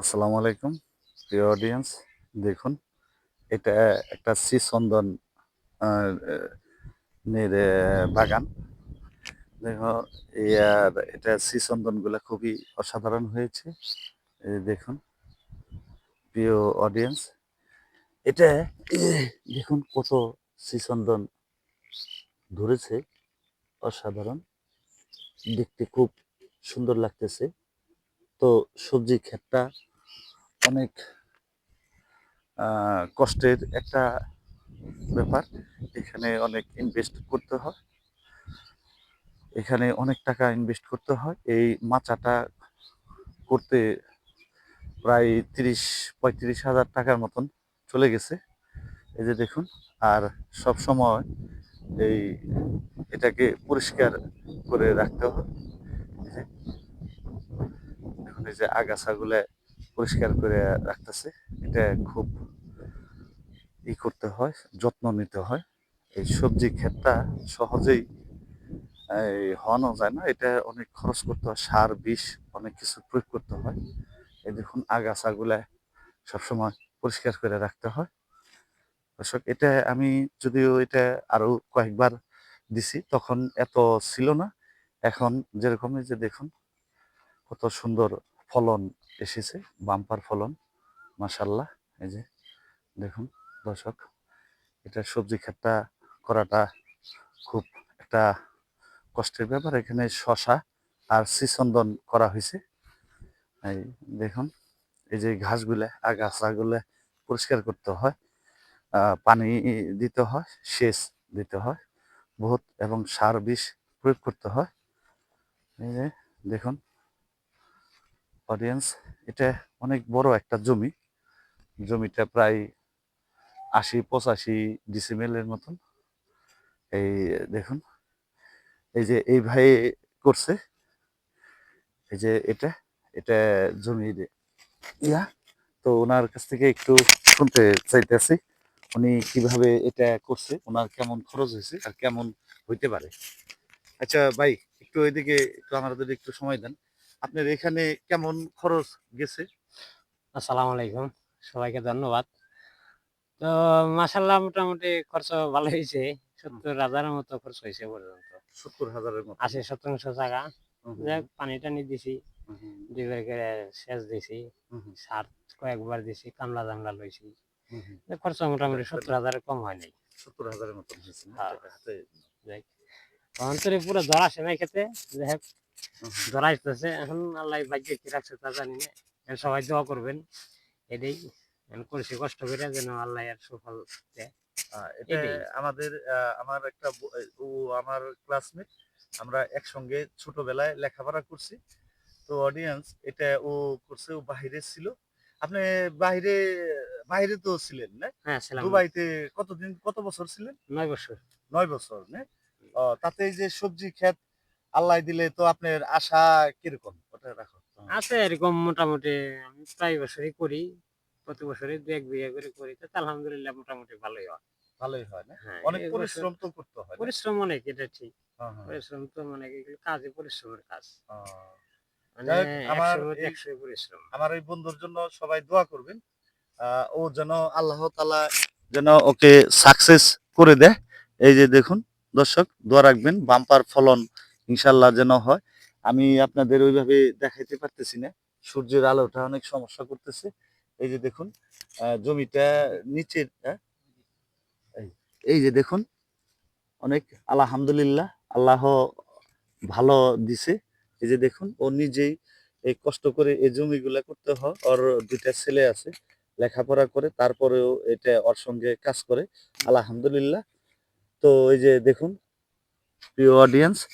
আসসালামু আলাইকুম, প্রিয় অডিয়েন্স দেখুন, এটা একটা শ্রীচন্দন বাগান। দেখো ইয়ার এটা শ্রীচন্দনগুলা খুবই অসাধারণ হয়েছে। দেখুন, প্রিয় অডিয়েন্স এটা, দেখুন কত শ্রীচন্দন ধরেছে, অসাধারণ। দেখতে খুব সুন্দর লাগতেছে। তো সবজি ক্ষেতটা অনেক কষ্টের একটা ব্যাপার। এখানে অনেক ইনভেস্ট করতে হয়। এখানে অনেক টাকা ইনভেস্ট করতে হয়। এই মাচাটা করতে প্রায় তিরিশ, পঁয়ত্রিশ হাজার টাকার মতন চলে গেছে। এই যে দেখুন, আর সব সময় এই এটাকে পরিষ্কার করে রাখতে হয়। দেখুন, এই যে আগাছাগুলো পরিষ্কার করে রাখতেছে। এটা খুব ই করতে হয়, যত্ন নিতে হয়। এই সবজি ক্ষেতটা সহজেই হওয়ানো যায় না। এটা অনেক খরচ করতে হয়, সার, বিষ, অনেক কিছু প্রয়োগ করতে হয়। এই দেখুন, আগাছাগুলা সবসময় পরিষ্কার করে রাখতে হয়। দর্শক, এটা আমি যদিও এটা আরও কয়েকবার দিছি, তখন এত ছিল না। এখন যেরকমই যে দেখুন, কত সুন্দর ফলন এসেছে, বাম্পার ফলন মাসাল্লাহ এই যে, দেখুন, দর্শক, এটা সবজি ক্ষেতটা করাটা খুব একটা কষ্টের ব্যাপার। এখানে শশা আর শ্রীচন্দন করা হয়েছে। এই দেখুন, এই যে ঘাসগুলা, আগাছাগুলা পরিষ্কার করতে হয় পানি দিতে হয়, সেচ দিতে হয়, বহুত এবং সার বিষ প্রয়োগ করতে হয়। এই যে, দেখুন অডিয়েন্স এটা অনেক বড় একটা জমি। জমিটা প্রায় আশি, পঁচাশি ডিসিমেলের মতন। এই দেখুন, এই যে এই ভাই করছে, এই যে এটা এটা জমির ইয়া। তো ওনার কাছ থেকে একটু শুনতে চাইতেছি, উনি কীভাবে এটা করছে, ওনার কেমন খরচ হয়েছে আর কেমন হইতে পারে। আচ্ছা ভাই, একটু ওইদিকে একটু আমাদের একটু সময় দেন। আপনার এখানে কেমন খরচ গেছে? আসসালামু আলাইকুম সবাইকে ধন্যবাদ। তো মাসাল্লাহ মোটামুটি খরচ ভালো হয়েছে সত্তর হাজারের মতো খরচ হয়েছে পর্যন্ত। সত্তর হাজারের মতো। আশি শতাংশ জায়গা। যাক পানি টানি দিছি দুইবার করে সেচ দিছি সার কয়েকবার দিছি কামলা জামলা লইছি। খরচ মোটামুটি সত্তর হাজারের কম হয় নাই। সত্তর হাজারের না? হ্যাঁ। অন্তরে পুরো ধরা আসে নাই খেতে। যাই। ধরা আসতেছে। এখন আল্লাহ ভাগ্যে কি রাখছে তা জানি না। সবাই দোয়া করবেন। এটাই। করছি কষ্ট করে যেন আল্লাহ এর সুফল দেয়। আমাদের আমার একটা ও আমার ক্লাসমেট আমরা একসঙ্গে ছোটবেলায় লেখাপড়া করছি। তো অডিয়েন্স এটা ও করছে ও বাহিরে ছিল। আপনি বাইরে বাইরে তো ছিলেন না? হ্যাঁ দুবাইতে কতদিন কত বছর ছিলেন? নয় বছর। নয় বছর না? তাতে যে সবজি ক্ষেত আল্লাহ দিলে তো আপনার আশা কীরকম? ওটা রাখো। আছে এরকম মোটামুটি আমি প্রায় বছরই করি প্রতি বছরই দু এক বিঘা করে করি। তো আলহামদুলিল্লাহ মোটামুটি ভালোই হয়। ভালোই হয় না? হ্যাঁ অনেক পরিশ্রম তো করতে হয় পরিশ্রম অনেক এটা ঠিক। হ্যাঁ, হ্যাঁ। পরিশ্রম তো মানে কাজে পরিশ্রমের কাজ। মানে আমার পরিশ্রম। আমার এই বন্ধুর জন্য সবাই দোয়া করবেন। ও যেন আল্লাহ তালা যেন ওকে সাকসেস করে দেয়। এই যে দেখুন দর্শক দোয়া রাখবেন। বাম্পার ফলন ইনশাল্লাহ যেন হয়। আমি আপনাদের ওইভাবে দেখাইতে পারতেছি না। সূর্যের আলোটা অনেক সমস্যা করতেছে। এই যে দেখুন জমিটা নিচের হ্যাঁ? এই- যে দেখুন, অনেক আলহামদুলিল্লাহ, আল্লাহ ভালো দিছে। এই যে দেখুন, ও নিজেই এই কষ্ট করে এই জমিগুলা করতে হয়। ওর দুইটা ছেলে আছে, লেখাপড়া করে, তারপরেও এটা ওর সঙ্গে কাজ করে। আলহামদুলিল্লাহ। তো এই যে দেখুন, প্রিয় অডিয়েন্স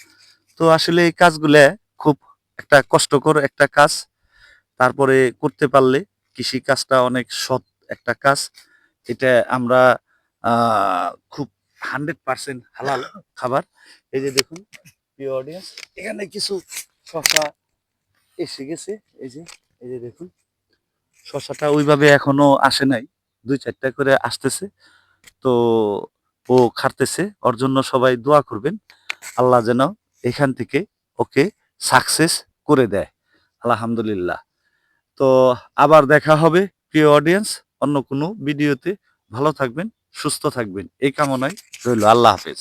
তো আসলে এই কাজগুলা খুব একটা কষ্টকর একটা কাজ। তারপরে করতে পারলে কৃষি কাজটা অনেক সৎ একটা কাজ। এটা আমরা খুব হান্ড্রেড পার্সেন্ট হালাল খাবার। এই যে দেখুন, প্রিয় অডিয়েন্স এখানে কিছু শশা এসে গেছে। এই যে এই যে দেখুন শশাটা ওইভাবে এখনও আসে নাই, দুই চারটা করে আসতেছে। তো ও খাটতেছে, ওর জন্য সবাই দোয়া করবেন। আল্লাহ যেন এখান থেকে ওকে সাকসেস করে দেয়। আলহামদুলিল্লাহ। তো আবার দেখা হবে প্রিয় অডিয়েন্স অন্য কোনো ভিডিওতে ভালো থাকবেন, সুস্থ থাকবেন। এই কামনায় রইল। আল্লাহ হাফেজ।